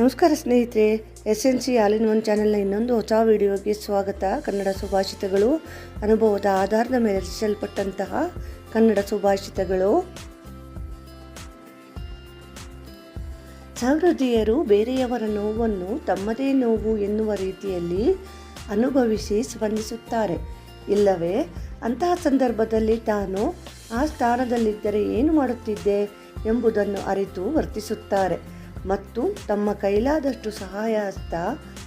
ನಮಸ್ಕಾರ ಸ್ನೇಹಿತರೆ S N C all in one ಚಾನೆಲ್ನ ಇನ್ನೊಂದು ಹೊಸ ವಿಡಿಯೋಗೆ ಸ್ವಾಗತ. ಕನ್ನಡ ಸುಭಾಷಿತಗಳು, ಅನುಭವದ ಆಧಾರದ ಮೇಲೆ ರಚಿಸಲ್ಪಟ್ಟಂತಹ ಕನ್ನಡ ಸುಭಾಷಿತಗಳು. ಸಹೃದಯರು ಬೇರೆಯವರ ನೋವನ್ನು ತಮ್ಮದೇ ನೋವು ಎನ್ನುವ ರೀತಿಯಲ್ಲಿ ಅನುಭವಿಸಿ ಸ್ಪಂದಿಸುತ್ತಾರೆ. ಇಲ್ಲವೇ, ಅಂತಹ ಸಂದರ್ಭದಲ್ಲಿ ತಾನು ಆ ಸ್ಥಾನದಲ್ಲಿದ್ದರೆ ಏನು ಮಾಡುತ್ತಿದ್ದೆ ಎಂಬುದನ್ನು ಅರಿತು ವರ್ತಿಸುತ್ತಾರೆ. ಮತ್ತು ತಮ್ಮ ಕೈಲಾದಷ್ಟು ಸಹಾಯ ಹಸ್ತ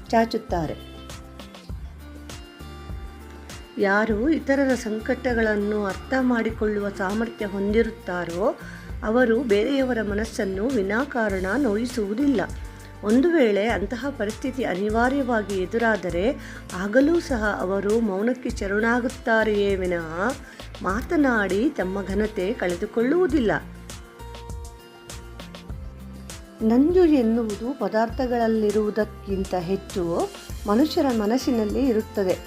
ಚಾಚುತ್ತಾರೆ. ಯಾರು ಇತರರ ಸಂಕಟಗಳನ್ನು ಅರ್ಥ ಮಾಡಿಕೊಳ್ಳುವ ಸಾಮರ್ಥ್ಯ ಹೊಂದಿರುತ್ತಾರೋ ಅವರು ಬೇರೆಯವರ ಮನಸ್ಸನ್ನು ವಿನಾಕಾರಣ ನೋಯಿಸುವುದಿಲ್ಲ. ಒಂದು ವೇಳೆ ಅಂತಹ ಪರಿಸ್ಥಿತಿ ಅನಿವಾರ್ಯವಾಗಿ ಎದುರಾದರೆ ಆಗಲೂ ಸಹ ಅವರು ಮೌನಕ್ಕೆ ಶರಣಾಗುತ್ತಾರೆಯೇ ವಿನಃ ಮಾತನಾಡಿ ತಮ್ಮ ಘನತೆ ಕಳೆದುಕೊಳ್ಳುವುದಿಲ್ಲ. ನಂಜು ಎನ್ನುವುದು ಪದಾರ್ಥಗಳಲ್ಲಿರುವುದಕ್ಕಿಂತ ಹೆಚ್ಚು ಮನುಷ್ಯರ ಮನಸ್ಸಿನಲ್ಲಿ ಇರುತ್ತದೆ.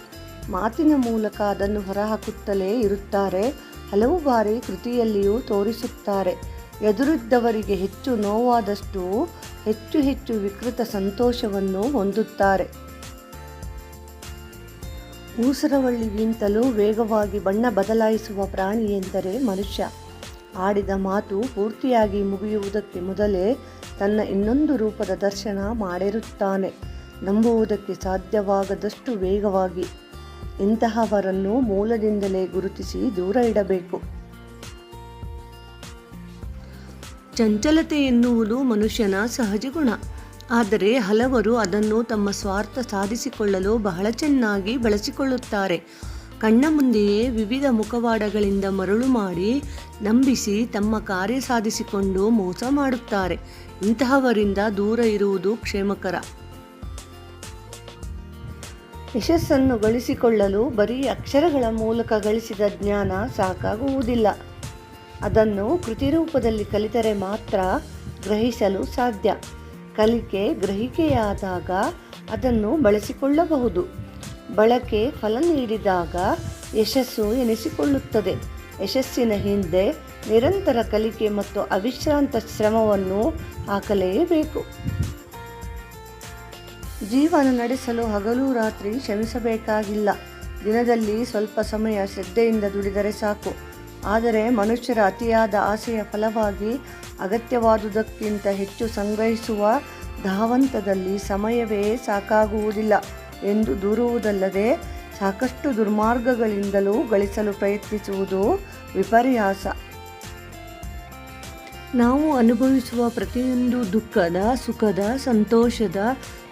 ಮಾತಿನ ಮೂಲಕ ಅದನ್ನು ಹೊರಹಾಕುತ್ತಲೇ ಇರುತ್ತಾರೆ. ಹಲವು ಬಾರಿ ಕೃತಿಯಲ್ಲಿಯೂ ತೋರಿಸುತ್ತಾರೆ. ಎದುರಿದ್ದವರಿಗೆ ಹೆಚ್ಚು ನೋವಾದಷ್ಟು ಹೆಚ್ಚು ಹೆಚ್ಚು ವಿಕೃತ ಸಂತೋಷವನ್ನು ಹೊಂದುತ್ತಾರೆ. ಊಸರವಳ್ಳಿಗಿಂತಲೂ ವೇಗವಾಗಿ ಬಣ್ಣ ಬದಲಾಯಿಸುವ ಪ್ರಾಣಿ ಎಂದರೆ ಮನುಷ್ಯ. ಆಡಿದ ಮಾತು ಪೂರ್ತಿಯಾಗಿ ಮುಗಿಯುವುದಕ್ಕೆ ಮೊದಲೇ ತನ್ನ ಇನ್ನೊಂದು ರೂಪದ ದರ್ಶನ ಮಾಡಿರುತ್ತಾನೆ. ನಂಬುವುದಕ್ಕೆ ಸಾಧ್ಯವಾಗದಷ್ಟು ವೇಗವಾಗಿ ಇಂತಹವರನ್ನು ಮೂಲದಿಂದಲೇ ಗುರುತಿಸಿ ದೂರ ಇಡಬೇಕು. ಚಂಚಲತೆ ಎನ್ನುವುದು ಮನುಷ್ಯನ ಸಹಜ ಗುಣ ಆದರೆ ಹಲವರು ಅದನ್ನು ತಮ್ಮ ಸ್ವಾರ್ಥ ಸಾಧಿಸಿಕೊಳ್ಳಲು ಬಹಳ ಚೆನ್ನಾಗಿ ಬಳಸಿಕೊಳ್ಳುತ್ತಾರೆ. ಕಣ್ಣ ಮುಂದೆಯೇ ವಿವಿಧ ಮುಖವಾಡಗಳಿಂದ ಮರಳು ಮಾಡಿ ನಂಬಿಸಿ ತಮ್ಮ ಕಾರ್ಯ ಸಾಧಿಸಿಕೊಂಡು ಮೋಸ ಮಾಡುತ್ತಾರೆ. ಇಂತಹವರಿಂದ ದೂರ ಇರುವುದು ಕ್ಷೇಮಕರ. ಯಶಸ್ಸನ್ನು ಗಳಿಸಿಕೊಳ್ಳಲು ಬರೀ ಅಕ್ಷರಗಳ ಮೂಲಕ ಗಳಿಸಿದ ಜ್ಞಾನ ಸಾಕಾಗುವುದಿಲ್ಲ. ಅದನ್ನು ಕೃತಿರೂಪದಲ್ಲಿ ಕಲಿತರೆ ಮಾತ್ರ ಗ್ರಹಿಸಲು ಸಾಧ್ಯ. ಕಲಿಕೆ ಗ್ರಹಿಕೆಯಾದಾಗ ಅದನ್ನು ಬಳಸಿಕೊಳ್ಳಬಹುದು. ಬಳಕೆ ಫಲ ನೀಡಿದಾಗ ಯಶಸ್ಸು ಎನಿಸಿಕೊಳ್ಳುತ್ತದೆ. ಯಶಸ್ಸಿನ ಹಿಂದೆ ನಿರಂತರ ಕಲಿಕೆ ಮತ್ತು ಅವಿಶ್ರಾಂತ ಶ್ರಮವನ್ನು ಹಾಕಲೇಬೇಕು. ಜೀವನ ನಡೆಸಲು ಹಗಲು ರಾತ್ರಿ ಶ್ರಮಿಸಬೇಕಾಗಿಲ್ಲ. ದಿನದಲ್ಲಿ ಸ್ವಲ್ಪ ಸಮಯ ಶ್ರದ್ಧೆಯಿಂದ ದುಡಿದರೆ ಸಾಕು. ಆದರೆ ಮನುಷ್ಯರ ಅತಿಯಾದ ಆಸೆಯ ಫಲವಾಗಿ ಅಗತ್ಯವಾದುದಕ್ಕಿಂತ ಹೆಚ್ಚು ಸಂಗ್ರಹಿಸುವ ಧಾವಂತದಲ್ಲಿ ಸಮಯವೇ ಸಾಕಾಗುವುದಿಲ್ಲ. ಎಂದು ದೂರುವುದಲ್ಲದೆ ಸಾಕಷ್ಟು ದುರ್ಮಾರ್ಗಗಳಿಂದಲೂ ಗಳಿಸಲು ಪ್ರಯತ್ನಿಸುವುದು ವಿಪರ್ಯಾಸ. ನಾವು ಅನುಭವಿಸುವ ಪ್ರತಿಯೊಂದು ದುಃಖದ, ಸುಖದ, ಸಂತೋಷದ,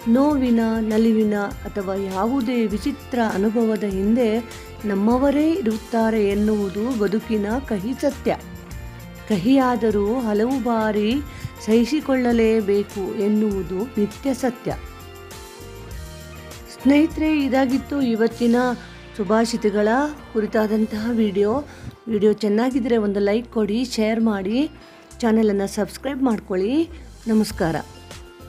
ನೋವಿನ, ನಲಿವಿನ ಅಥವಾ ಯಾವುದೇ ವಿಚಿತ್ರ ಅನುಭವದ ಹಿಂದೆ ನಮ್ಮವರೇ ಇರುತ್ತಾರೆ ಎನ್ನುವುದು ಬದುಕಿನ ಕಹಿ ಸತ್ಯ. ಕಹಿಯಾದರೂ ಹಲವು ಬಾರಿ ಸಹಿಸಿಕೊಳ್ಳಲೇಬೇಕು ಎನ್ನುವುದು ನಿತ್ಯ ಸತ್ಯ. ಸ್ನೇಹಿತರೆ, ಇದಾಗಿತ್ತು ಇವತ್ತಿನ ಸುಭಾಷಿತಗಳ ಕುರಿತಾದಂತಹ ವಿಡಿಯೋ. ವಿಡಿಯೋ ಚೆನ್ನಾಗಿದ್ದರೆ ಒಂದು ಲೈಕ್ ಕೊಡಿ, ಶೇರ್ ಮಾಡಿ, ಚಾನಲನ್ನು ಸಬ್ಸ್ಕ್ರೈಬ್ ಮಾಡ್ಕೊಳ್ಳಿ. ನಮಸ್ಕಾರ.